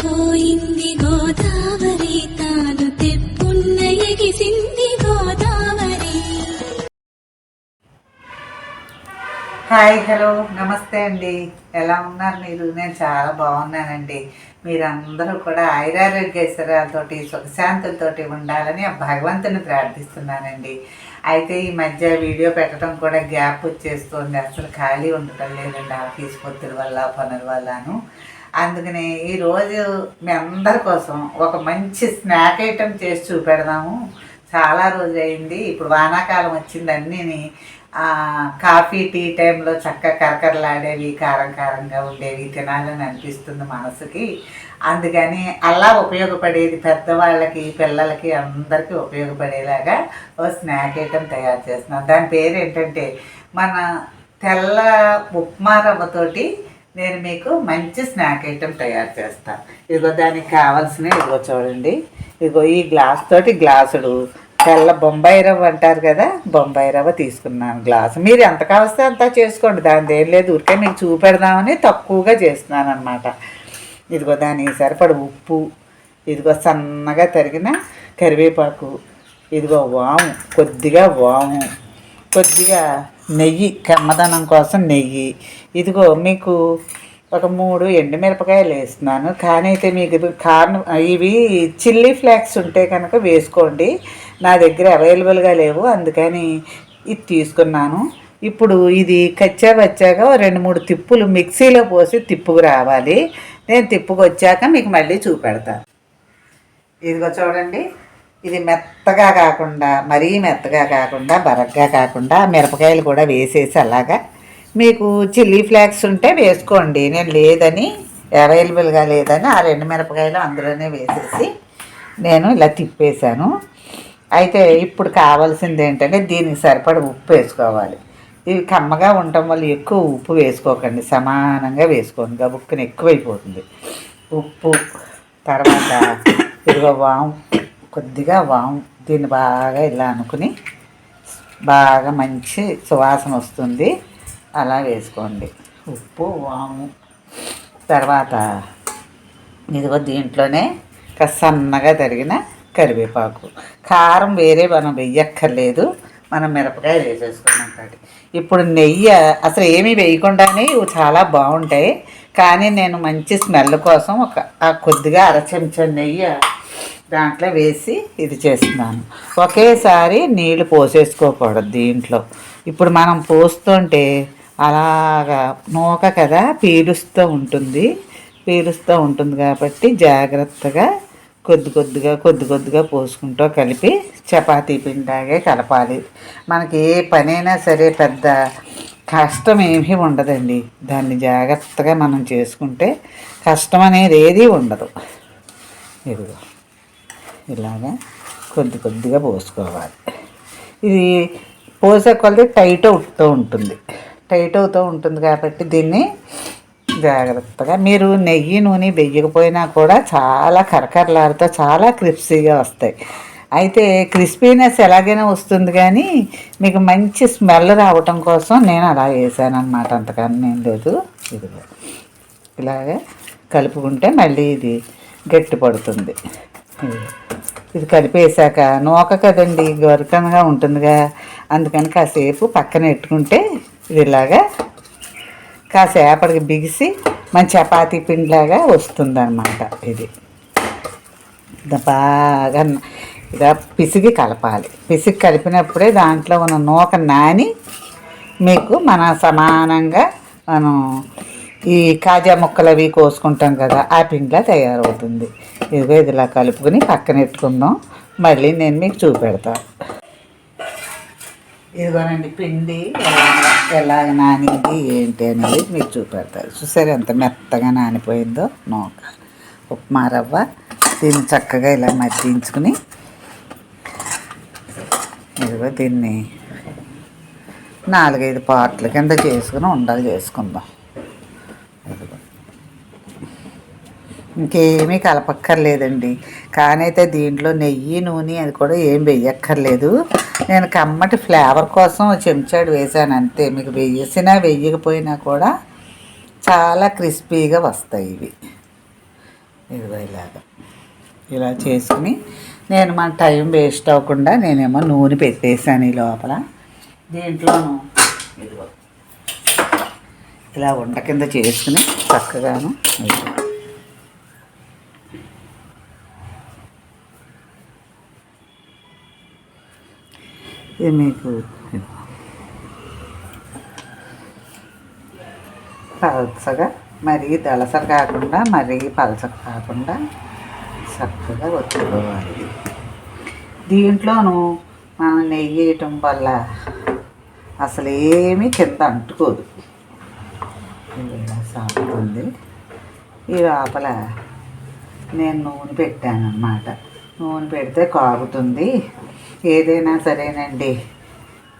పొంగిపోయింది గోదావరి తాను తెప్పున్న ఎగిసింది గోదావరి హాయ్ హలో నమస్తే అండి. ఎలా ఉన్నారు మీరు? నేను చాలా బాగున్నానండి. మీరందరూ కూడా ఆయురారోగ్యేశ్వరాలతోటి సుఖశాంతులతోటి ఉండాలని ఆ భగవంతుని ప్రార్థిస్తున్నానండి. అయితే ఈ మధ్య వీడియో పెట్టడం కూడా గ్యాప్ వచ్చేస్తుంది. అసలు ఖాళీ ఉండటం లేదండి ఆఫీస్ పొత్తుల వల్ల పనుల వల్లను. అందుకని ఈరోజు మీ అందరి కోసం ఒక మంచి స్నాక్ ఐటెం చేసి చూపెడదాము. చాలా రోజు అయింది. ఇప్పుడు వానాకాలం వచ్చింది అన్నీని కాఫీ టీ టైంలో చక్క కరకరలాడేవి కారం కారంగా ఉండేవి తినాలని అనిపిస్తుంది మనసుకి. అందుకని అలా ఉపయోగపడేది పెద్దవాళ్ళకి పిల్లలకి అందరికీ ఉపయోగపడేలాగా ఓ స్నాక్ ఐటెం తయారు చేస్తున్నాను దాని పేరు ఏంటంటే మన తెల్ల ఉప్మా రవ్వతోటి నేను మీకు మంచి స్నాక్ ఐటెం తయారు చేస్తాను ఇదిగో దానికి కావాల్సినవి ఇదిగో చూడండి. ఇదిగో ఈ గ్లాస్ తోటి గ్లాసుడు తెల్ల బొంబాయి రవ్వ అంటారు కదా బొంబాయి రవ్వ తీసుకున్నాను గ్లాసు మీరు ఎంత కావస్తే అంత చేసుకోండి. దాని ఏం లేదు ఊరికే మీకు చూపెడదామని తక్కువగా చేస్తున్నాను అనమాట ఇదిగో దానికి సరిపడ ఉప్పు ఇదిగో సన్నగా తరిగిన కరివేపాకు ఇదిగో వాము కొద్దిగా వాము కొద్దిగా నెయ్యి కమ్మదనం కోసం నెయ్యి. ఇదిగో మీకు ఒక మూడు ఎండుమిరపకాయలు వేస్తున్నాను. కానీ అయితే మీకు కార్న్ ఇవి చిల్లీ ఫ్లాక్స్ ఉంటే కనుక వేసుకోండి. నా దగ్గర అవైలబుల్గా లేవు అందుకని ఇది తీసుకున్నాను. ఇప్పుడు ఇది కచ్చా వచ్చాక రెండు మూడు తిప్పులు మిక్సీలో పోసి తిప్పుకు రావాలి. నేను తిప్పుకు వచ్చాక మీకు మళ్ళీ చూపెడతాను ఇదిగో చూడండి. ఇది మెత్తగా కాకుండా మరీ మెత్తగా కాకుండా బరగ్గా కాకుండా మిరపకాయలు కూడా వేసేసి అలాగా మీకు చిల్లీ ఫ్లాక్స్ ఉంటే వేసుకోండి. నేను లేదని అవైలబుల్గా లేదని ఆ రెండు మిరపకాయలు అందులోనే వేసేసి నేను ఇలా తిప్పేశాను. అయితే ఇప్పుడు కావాల్సింది ఏంటంటే దీనికి సరిపడ ఉప్పు వేసుకోవాలి. ఇవి కమ్మగా ఉండటం వల్ల ఎక్కువ ఉప్పు వేసుకోకండి. సమానంగా వేసుకోండి. గబుక్కుని ఎక్కువైపోతుంది. ఉప్పు తర్వాత ఇదిగో వాము. కొద్దిగా వాము దీన్ని బాగా ఇలా అనుకుని బాగా మంచి సువాసన వస్తుంది. అలా వేసుకోండి. ఉప్పు వాము తర్వాత ఇదిగో దీంట్లోనే సన్నగా తరిగిన కరివేపాకు. కారం వేరే మనం వెయ్యక్కర్లేదు. మనం మిరపకాయ వేసేసుకున్నాం కాబట్టి. ఇప్పుడు నెయ్యి అసలు ఏమీ వేయకుండానే ఇవి చాలా బాగుంటాయి. కానీ నేను మంచి స్మెల్ కోసం ఒక కొద్దిగా అర చెంచా నెయ్యి దాంట్లో వేసి ఇది చేస్తున్నాను. ఒకేసారి నీళ్ళు పోసేసుకోకూడదు దీంట్లో. ఇప్పుడు మనం పోస్తుంటే అలాగా నూక కదా పీలుస్తూ ఉంటుంది. పీలుస్తూ ఉంటుంది కాబట్టి జాగ్రత్తగా కొద్ది కొద్దిగా కొద్ది కొద్దిగా పోసుకుంటూ కలిపి చపాతీ పిండాగే కలపాలి. మనకి ఏ పనైనా సరే పెద్ద కష్టం ఏమీ ఉండదండి. దాన్ని జాగ్రత్తగా మనం చేసుకుంటే కష్టం అనేది ఏదీ ఉండదు. ఇదిగో. ఇలాగా కొద్ది కొద్దిగా పోసుకోవాలి. ఇది పోసే కొలది టైట్ అవుతూ ఉంటుంది. టైట్ అవుతూ ఉంటుంది కాబట్టి దీన్ని జాగ్రత్తగా మీరు నెయ్యి నూనె వెయ్యకపోయినా కూడా చాలా కరకరలాడుతూ చాలా క్రిస్పీగా వస్తాయి. అయితే క్రిస్పీనెస్ ఎలాగైనా వస్తుంది కానీ మీకు మంచి స్మెల్ రావటం కోసం నేను అలా వేసాను అనమాట అంతకన్నా ఏం లేదు. ఇదిగో ఇలాగే కలుపుకుంటే మళ్ళీ ఇది గట్టి పడుతుంది. ఇది. కలిపేసాక నూక కదండి గొరకనగా ఉంటుందిగా. అందుకని కాసేపు పక్కన పెట్టుకుంటే ఇది ఇలాగా కాసేపటికి బిగిసి మన చపాతీ పిండిలాగా వస్తుందన్నమాట ఇది. ఇది బాగా ఇలా పిసిగి కలపాలి. పిసిగి కలిపినప్పుడే దాంట్లో ఉన్న నూక నాని మీకు మన సమానంగా మనం ఈ కాజా ముక్కలు అవి కోసుకుంటాం కదా ఆ పిండిలా తయారవుతుంది. ఇదిగో ఇది ఇలా కలుపుకొని పక్కన పెట్టుకుందాం మళ్ళీ నేను మీకు చూపెడతాను ఇదిగోనండి పిండి ఎలా ఎలాగ నానింది ఏంటి అనేది మీకు చూపెడతారు చూసారు ఎంత మెత్తగా నానిపోయిందో? నూక. ఉప్మా రవ్వ దీన్ని చక్కగా ఇలా మద్దించుకుని ఇదిగో దీన్ని నాలుగైదు పార్ట్ల కింద చేసుకుని ఉండలు చేసుకుందాం. ఇంకేమీ కలపక్కర్లేదండి. కానీ అయితే దీంట్లో నెయ్యి నూనె అది కూడా ఏం వెయ్యక్కర్లేదు నేను కమ్మటి ఫ్లేవర్ కోసం చెంచాడు వేసాను అంతే. మీకు వేసినా వేయకపోయినా కూడా చాలా క్రిస్పీగా వస్తాయి ఇవి. ఇదిగో ఇలాగా. ఇలా చేసుకుని నేను మన టైం వేస్ట్ అవ్వకుండా నేనేమో నూనె పెట్టేశాను ఈ లోపల. దీంట్లోను ఇదిగో. ఇలా వంట కింద చేసుకుని చక్కగాను ఇది మీకు పలసగా మరీ దళసర కాకుండా మరీ పలసగా కాకుండా చక్కగా ఒత్తుకోవాలి. దీంట్లోనూ మనం నెయ్యి వేయటం వల్ల అసలు ఏమీ కింద అంటుకోదు. సాగుతుంది ఈ లోపల నేను నూనె పెట్టాను అన్నమాట నూనె పెడితే కాగుతుంది. ఏదైనా సరేనండి.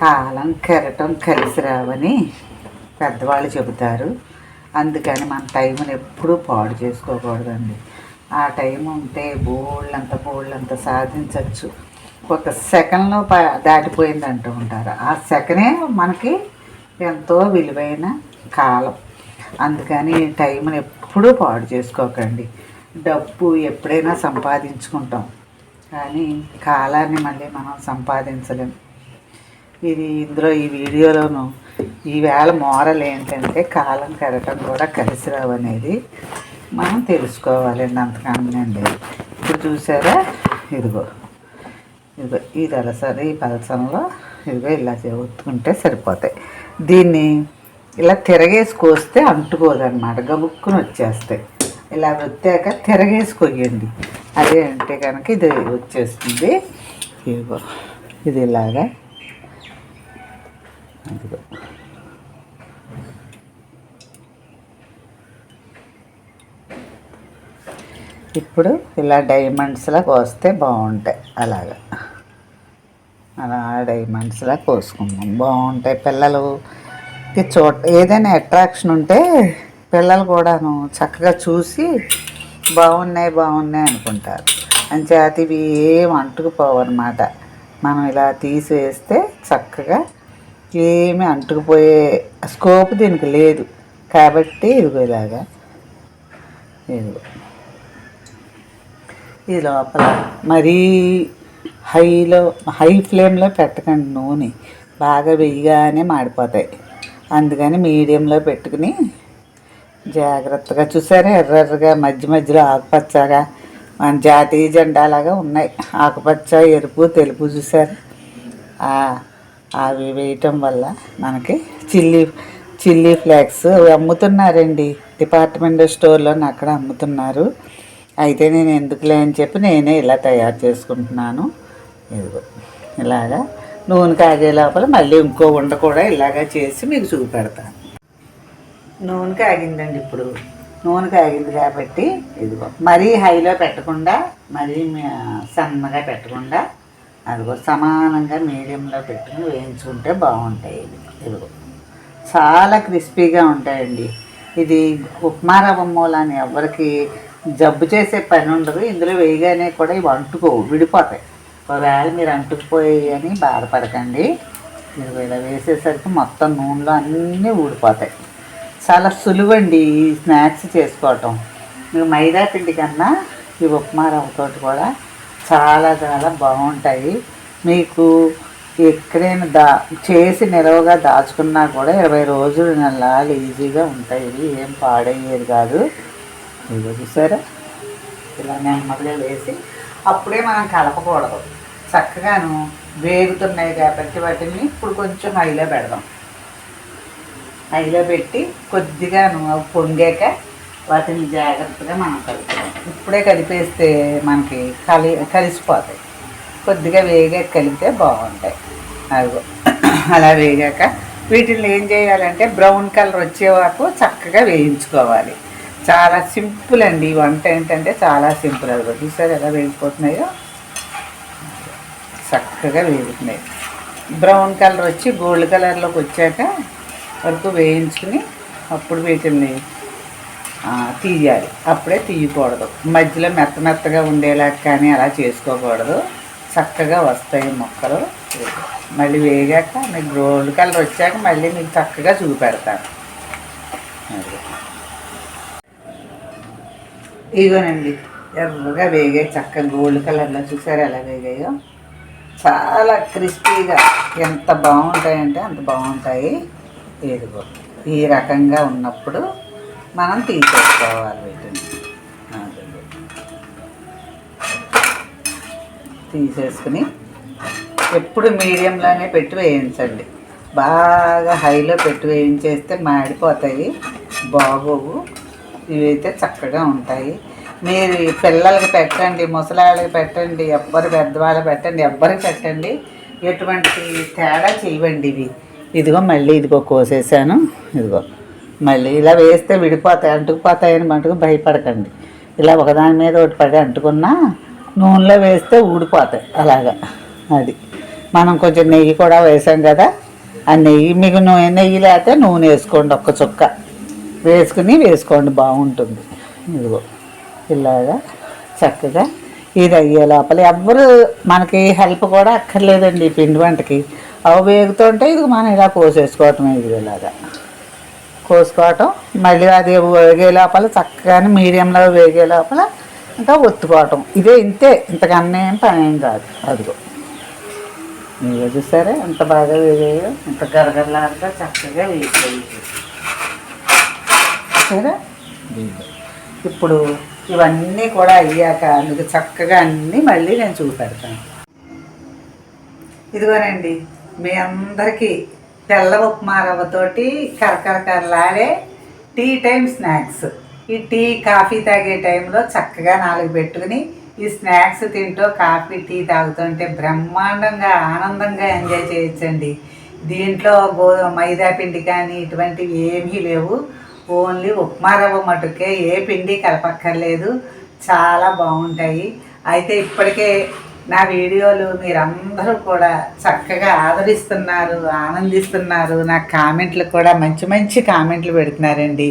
కాలం కెరటం కలిసి రావని పెద్దవాళ్ళు చెబుతారు. అందుకని మన టైంని ఎప్పుడూ పాడు చేసుకోకూడదండి. ఆ టైం ఉంటే బోళ్ళంత బోళ్ళంత సాధించవచ్చు ఒక సెకండ్లో ప దాటిపోయింది అంటూ ఉంటారు. ఆ సెకనే మనకి ఎంతో విలువైన కాలం. అందుకని టైంని ఎప్పుడూ పాడు చేసుకోకండి. డబ్బు ఎప్పుడైనా సంపాదించుకుంటాం. కానీ కాలాన్ని మళ్ళీ మనం సంపాదించలేం. ఇది ఇందులో ఈ వీడియోలోను ఈవేళ మోరల్ ఏంటంటే కాలం కరటం కూడా కలిసి రావనేది మనం తెలుసుకోవాలండి అంతకనండి ఇప్పుడు చూసారా? ఇదిగో. ఇదిగో ఈ దళసరి ఈ పలసంలో ఇదిగో ఇలా ఒత్తుకుంటే సరిపోతాయి. దీన్ని ఇలా తిరగేసి కోస్తే అంటుకోదన్నమాట. గబుక్కుని వచ్చేస్తాయి. ఇలా వచ్చాక తిరగేసి కొయ్యండి అదే అంటే కనుక ఇది వచ్చేస్తుంది. ఇదిగో ఇది ఇలాగా. ఇదిగో ఇప్పుడు ఇలా డైమండ్స్లా కోస్తే బాగుంటాయి. అలాగా. అలా డైమండ్స్లా కోసుకుందాం. బాగుంటాయి పిల్లలు. ఇది చూడ ఏదైనా అట్రాక్షన్ ఉంటే పిల్లలు కూడాను చక్కగా చూసి బాగున్నాయి బాగున్నాయి అనుకుంటారు. అంచేత ఇవి ఏం అంటుకుపోవన్నమాట. మనం ఇలా తీసేస్తే చక్కగా ఏమి అంటుకుపోయే స్కోప్ దీనికి లేదు. కాబట్టి ఇదిగో ఇలాగా. ఇదిగో. ఈ లోపల మరీ హైలో హై ఫ్లేమ్లో పెట్టకండి నూనె. బాగా వెయ్యగానే మాడిపోతాయి. అందుకని మీడియంలో పెట్టుకుని జాగ్రత్తగా చూసారా? ఎర్ర ఎర్రగా మధ్య మధ్యలో ఆకుపచ్చగా మన జాతీయ జెండాలాగా ఉన్నాయి. ఆకుపచ్చ ఎరుపు తెలుపు చూసారు? అవి వేయటం వల్ల మనకి చిల్లీ చిల్లీ ఫ్లేక్స్ అవి అమ్ముతున్నారండి. డిపార్ట్మెంట్ స్టోర్లో అక్కడ అమ్ముతున్నారు. అయితే నేను ఎందుకులే అని చెప్పి నేనే ఇలా తయారు చేసుకుంటున్నాను. ఇదిగో ఇలాగా నూనె కాగే లోపల మళ్ళీ ఇంకో ఉండ కూడా ఇలాగా చేసి మీకు చూపెడతాను. నూనె కాగిందండి ఇప్పుడు. నూనె కాగింది కాబట్టి ఇదిగో. మరీ హైలో పెట్టకుండా మరీ సన్నగా పెట్టకుండా అదిగో సమానంగా మీడియంలో పెట్టుకుని వేయించుకుంటే బాగుంటాయి ఇవి. ఇదిగో. చాలా క్రిస్పీగా ఉంటాయండి. ఇది ఉప్మా రవ్వ మూలాన్ని ఎవరికి జబ్బు చేసే పని ఉండదు. ఇందులో వేయగానే కూడా ఇవి అంటుకోవు విడిపోతాయి. ఒకవేళ మీరు అంటుకుపోయి అని బాధపడకండి. మీరు ఇలా వేసేసరికి మొత్తం నూనెలో అన్నీ ఊడిపోతాయి. చాలా సులువండి ఈ స్నాక్స్ చేసుకోవటం. మీరు మైదా పిండి కన్నా ఈ ఉప్మా రవ్వతోటి కూడా చాలా చాలా బాగుంటాయి. మీకు ఎక్కడైనా దా చేసి నిలవగా దాచుకున్నా కూడా ఇరవై రోజులు నెలలు ఈజీగా ఉంటాయి. ఇవి ఏం పాడయ్యేది కాదు. ఇదిగో చూసారా? ఇలా నెమ్మదిగా వేసి అప్పుడే మనం కలపకూడదు. చక్కగాను వేగుతున్నాయి కాబట్టి వాటిని ఇప్పుడు కొంచెం హైలో పెడదాం. హైలో పెట్టి కొద్దిగాను అవి పొంగాక వాటిని జాగ్రత్తగా మనం కలుపుతాం. ఇప్పుడే కలిపేస్తే మనకి కలి కలిసిపోతాయి. కొద్దిగా వేగాక కలిపితే బాగుంటాయి. అదిగో. అలా వేగాక వీటిని ఏం చేయాలంటే బ్రౌన్ కలర్ వచ్చే వరకు చక్కగా వేయించుకోవాలి. చాలా సింపుల్ అండి. ఈ వంట ఏంటంటే చాలా సింపుల్ అది చూసారు ఎలా వేగిపోతున్నాయో? చక్కగా వేగుతున్నాయి. బ్రౌన్ కలర్ వచ్చి గోల్డ్ కలర్లోకి వచ్చాక వరకు వేయించుకుని అప్పుడు వీటిని తీయాలి. అప్పుడే తీయకూడదు. మధ్యలో మెత్త మెత్తగా ఉండేలా కానీ అలా చేసుకోకూడదు. చక్కగా వస్తాయి మొక్కలు. మళ్ళీ వేగాక మీకు గోల్డ్ కలర్ వచ్చాక మళ్ళీ మీకు చక్కగా చూపెడతాను. ఇగోనండి ఎర్రగా వేగాయి. చక్కగా గోల్డ్ కలర్లో చూసారు ఎలా వేగాయో? చాలా క్రిస్పీగా. ఎంత బాగుంటాయంటే అంత బాగుంటాయి. ఇదిగో ఈ రకంగా ఉన్నప్పుడు మనం తీసేసుకోవాలి వీటిని. తీసేసుకుని ఎప్పుడు మీడియంలోనే పెట్టి వేయించండి. బాగా హైలో పెట్టి వేయించేస్తే మాడిపోతాయి బాగోవు. ఇవైతే చక్కగా ఉంటాయి. మీరు పిల్లలకి పెట్టండి ముసలాళ్ళకి పెట్టండి ఎవ్వరు పెద్దవాళ్ళకి పెట్టండి ఎవ్వరికి పెట్టండి. ఎటువంటి తేడా చేయవండి ఇవి. ఇదిగో మళ్ళీ ఇదిగో కోసేసాను. ఇదిగో. మళ్ళీ ఇలా వేస్తే విడిపోతాయి అంటుకుపోతాయని మటుకు భయపడకండి. ఇలా ఒకదాని మీద ఒకటి పడి అంటుకున్నా నూనెలో వేస్తే ఊడిపోతాయి అలాగా. అది. మనం కొంచెం నెయ్యి కూడా వేసాం కదా ఆ నెయ్యి మీకు నూనె నెయ్యి లేకపోతే నూనె వేసుకోండి ఒక్క చుక్క. వేసుకుని వేసుకోండి బాగుంటుంది. ఇదిగో. ఇలాగా చక్కగా ఇది అయ్యే లోపల. ఎవ్వరు మనకి హెల్ప్ కూడా అక్కర్లేదండి ఈ పిండి వంటకి. అవి వేగుతుంటే ఇది మనం ఇలా కోసేసుకోవటం ఇది ఇలాగా. కోసుకోవటం మళ్ళీ అది వేగే లోపల చక్కగానే మీడియంలో వేగే లోపల ఇంకా ఒత్తుకోవటం. ఇదే ఇంతే. ఇంతకన్నా ఏం పని ఏం కాదు. అదిగో. మీరు చూసారా? ఎంత బాగా వేగాయో. ఇంత గరగరలాగా చక్కగా వేసాయి సరే ఇప్పుడు ఇవన్నీ కూడా అయ్యాక మీకు చక్కగా అన్నీ మళ్ళీ నేను చూపెడతాను. ఇదిగోనండి. మీ అందరికీ తెల్ల ఉప్మా రవ్వతోటి కరకరకరలాడే టీ టైం స్నాక్స్. ఈ టీ కాఫీ తాగే టైంలో చక్కగా నాలుగు పెట్టుకుని ఈ స్నాక్స్ తింటూ కాఫీ టీ తాగుతుంటే బ్రహ్మాండంగా ఆనందంగా ఎంజాయ్ చేయొచ్చండి. దీంట్లో గోధుమ మైదా పిండి కానీ ఇటువంటివి ఏమీ లేవు. ఓన్లీ ఉప్మా రవ్వ మటుకే ఏ పిండి కలపక్కర్లేదు. చాలా బాగుంటాయి. అయితే ఇప్పటికే నా వీడియోలు మీరందరూ కూడా చక్కగా ఆదరిస్తున్నారు ఆనందిస్తున్నారు. నా కామెంట్లు కూడా మంచి మంచి కామెంట్లు పెడుతున్నారండి.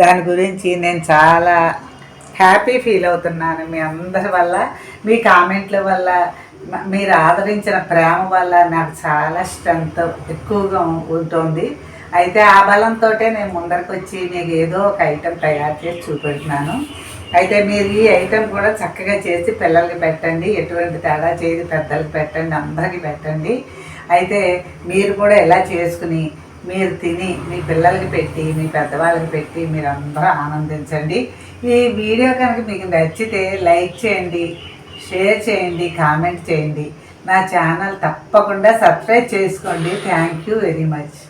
దాని గురించి నేను చాలా హ్యాపీ ఫీల్ అవుతున్నాను మీ అందరి వల్ల మీ కామెంట్ల వల్ల మీరు ఆదరించిన ప్రేమ వల్ల నాకు చాలా స్ట్రెంత్ ఎక్కువగా ఉంటుంది. అయితే ఆ బలంతో నేను ముందరికి వచ్చి మీకు ఏదో ఒక ఐటెం తయారు చేసి చూపెడుతున్నాను. అయితే మీరు ఈ ఐటెం కూడా చక్కగా చేసి పిల్లలకి పెట్టండి. ఎటువంటి తేడా చేయదు. పెద్దలకి పెట్టండి. అందరికీ పెట్టండి. అయితే మీరు కూడా ఎలా చేసుకుని మీరు తిని మీ పిల్లలకి పెట్టి మీ పెద్దవాళ్ళకి పెట్టి మీరు అందరూ ఆనందించండి. ఈ వీడియో కనుక మీకు నచ్చితే లైక్ చేయండి షేర్ చేయండి కామెంట్ చేయండి. నా ఛానల్ తప్పకుండా సబ్స్క్రైబ్ చేసుకోండి. Thank you very much.